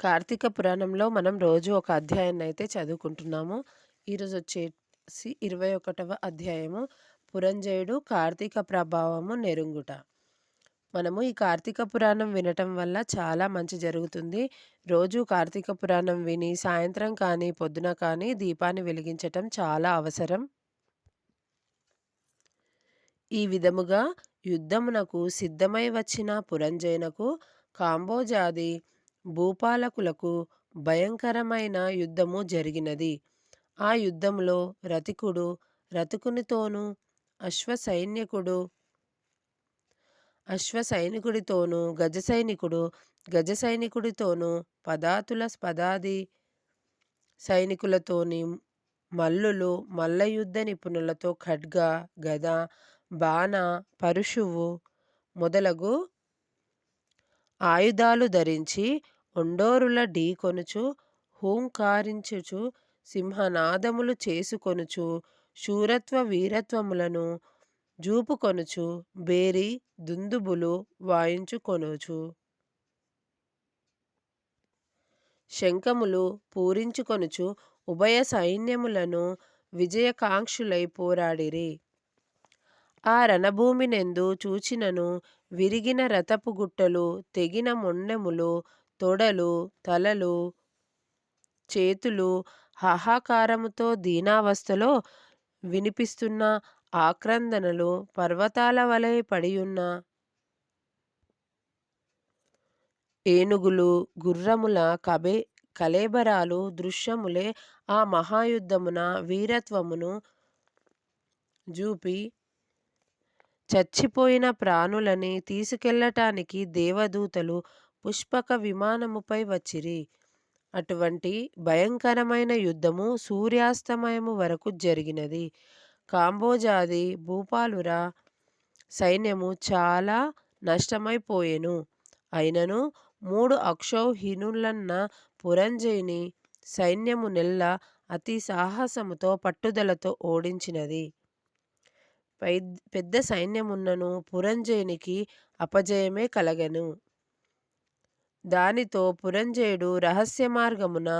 కార్తీక పురాణంలో మనం రోజు ఒక అధ్యాయాన్ని అయితే చదువుకుంటున్నాము. ఈరోజు వచ్చేసి ఇరవై ఒకటవ అధ్యాయము పురంజయుడు కార్తీక ప్రభావము నెరుంగుట. మనము ఈ కార్తీక పురాణం వినటం వల్ల చాలా మంచి జరుగుతుంది. రోజు కార్తీక పురాణం విని సాయంత్రం కానీ పొద్దున కానీ దీపాన్ని వెలిగించటం చాలా అవసరం. ఈ విధముగా యుద్ధమునకు సిద్ధమై వచ్చిన పురంజయునకు కాంబోజాది భూపాలకులకు భయంకరమైన యుద్ధము జరిగినది. ఆ యుద్ధంలో రతికుడు రతికునితోనూ అశ్వసైన్యకుడు అశ్వసైనికుడితోనూ గజసైనికుడు గజసైనికుడితోనూ పదాతుల పదాది సైనికులతోని మల్లులు మల్లయుద్ధ నిపుణులతో ఖడ్గ, గద, బాణ, పరుశువు మొదలగు ఆయుధాలు ధరించి ఒండోరుల ఢీకొనుచు హూంకారించుచు సింహనాదములు చేసుకొనుచు శూరత్వ వీరత్వములను జూపుకొనుచు భేరి దుందుబులు వాయించుకొనుచు శంఖములు పూరించుకొనుచు ఉభయ సైన్యములను విజయకాంక్షులై పోరాడిరి. ఆ రణభూమినెందు చూచినను విరిగిన రథపు గుట్టలు, తెగిన మొండెములు, తొడలు, తలలు, చేతులు, హాహాకారముతో దీనావస్థలో వినిపిస్తున్న ఆక్రందనలు, పర్వతాల వలె పడియున్న ఏనుగులు, గుర్రముల కబే కలేబరాలు దృశ్యములే ఆ మహాయుద్ధమున వీరత్వమును జూపి చచ్చిపోయిన ప్రాణులని తీసుకెళ్ళటానికి దేవదూతలు పుష్పక విమానముపై వచ్చిరి. అటువంటి భయంకరమైన యుద్ధము సూర్యాస్తమయము వరకు జరిగినది. కాంబోజాది భూపాలుర సైన్యము చాలా నష్టమైపోయెను. అయినను మూడు అక్షౌహిణులన్న పురంజయుని సైన్యమునెల్ల అతి సాహసముతో పట్టుదలతో ఓడించినది. పెద్ద సైన్యమున్నను పురంజయునికి అపజయమే కలగను దానితో పురంజయుడు రహస్యమార్గమున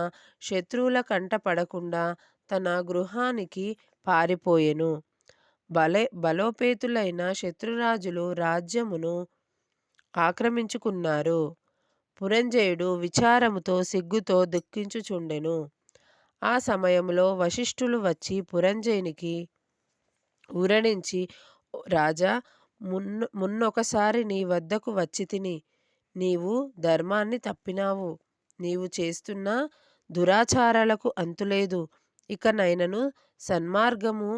శత్రువుల కంటపడకుండా తన గృహానికి పారిపోయెను. బలే బలోపేతులైన శత్రురాజులు రాజ్యమును ఆక్రమించుకున్నారు. పురంజయుడు విచారముతో సిగ్గుతో దుఃఖించుచుండెను. ఆ సమయంలో వశిష్ఠులు వచ్చి పురంజయునికి ఊరడించి రాజా మున్ మున్నొకసారి నీ వద్దకు వచ్చితిని. నీవు ధర్మాన్ని తప్పినావు. నీవు చేస్తున్న దురాచారాలకు అంతులేదు. ఇక నైనను సన్మార్గము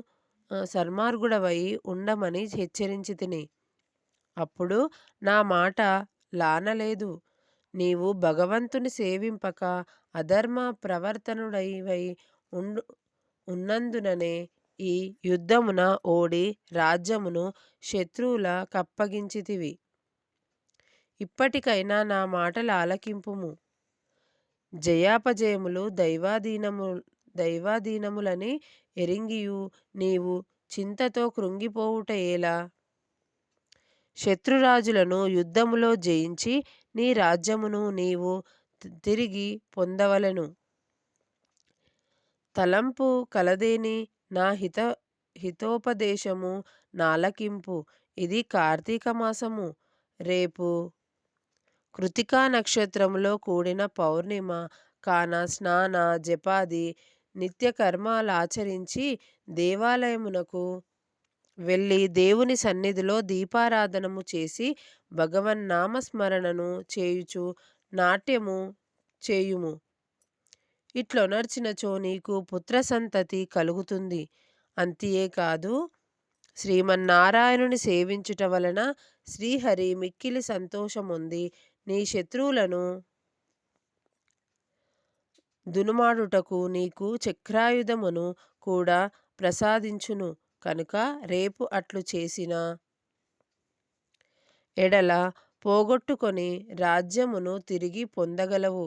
సన్మార్గుడవై ఉండమని హెచ్చరించితిని. అప్పుడు నా మాట లానలేదు. నీవు భగవంతుని సేవింపక అధర్మ ప్రవర్తనుడైవై ఉండు ఉన్నందుననే ఈ యుద్ధమున ఓడి రాజ్యమును శత్రువుల కప్పగించితివి. ఇప్పటికైనా నా మాటల ఆలకింపుము జయాపజయములు దైవాధీనము దైవాధీనములని ఎరింగియు నీవు చింతతో కృంగిపోవుట ఎలా శత్రురాజులను యుద్ధములో జయించి నీ రాజ్యమును నీవు తిరిగి పొందవలెను. తలంపు కలదేని నా హిత హితోపదేశము నాలకింపు. ఇది కార్తీక మాసము. రేపు కృతికా నక్షత్రములో కూడిన పౌర్ణిమ కాన స్నాన, జపాది నిత్యకర్మలాచరించి దేవాలయమునకు వెళ్ళి దేవుని సన్నిధిలో దీపారాధనము చేసి భగవన్నామస్మరణను చేయుచు నాట్యము చేయుము. ఇట్లొనర్చినచో నీకు పుత్రసంతతి కలుగుతుంది. అంతియే కాదు శ్రీమన్నారాయణుని సేవించుట వలన శ్రీహరి మిక్కిలి సంతోషముంది నీ శత్రువులను దునుమాడుటకు నీకు చక్రాయుధమును కూడా ప్రసాదించును కనుక రేపు అట్లు చేసిన ఎడల పోగొట్టుకొని రాజ్యమును తిరిగి పొందగలవు.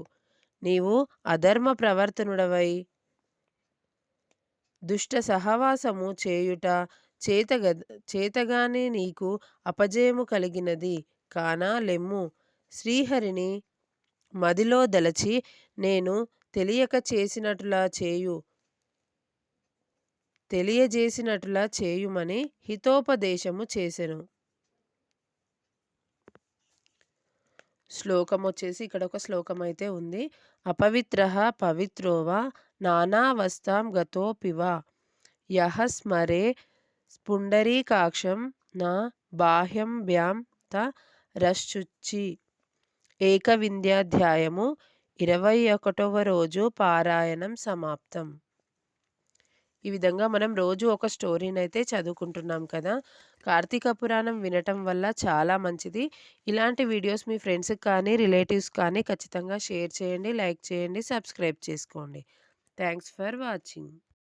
నీవు అధర్మ ప్రవర్తనుడవై దుష్ట సహవాసము చేయుట చేతగ చేతగాని నీకు అపజయము కలిగినది కాన లెమ్ము. శ్రీహరిని మదిలో దలచి నేను తెలియక చేసినట్లా చేయు తెలియజేసినట్లా చేయుమని హితోపదేశము చేసెను. శ్లోకం వచ్చేసి ఇక్కడ ఒక శ్లోకం అయితే ఉంది. అపవిత్ర పవిత్రోవా నానావస్థాం గతోపివా యహ స్మరే స్పుండరీకాక్షం నా బాహ్యం వ్యాం త రశ్చుచ్చి. ఏకవింధ్యాధ్యాయము ఇరవై ఒకటవ రోజు పారాయణం సమాప్తం. ఈ విధంగా మనం రోజు ఒక స్టోరీని అయితే చదువుకుంటున్నాం కదా. కార్తీక పురాణం వినటం వల్ల చాలా మంచిది. ఇలాంటి వీడియోస్ మీ ఫ్రెండ్స్కి కానీ రిలేటివ్స్ కానీ ఖచ్చితంగా షేర్ చేయండి లైక్ చేయండి సబ్స్క్రైబ్ చేసుకోండి. Thanks for watching.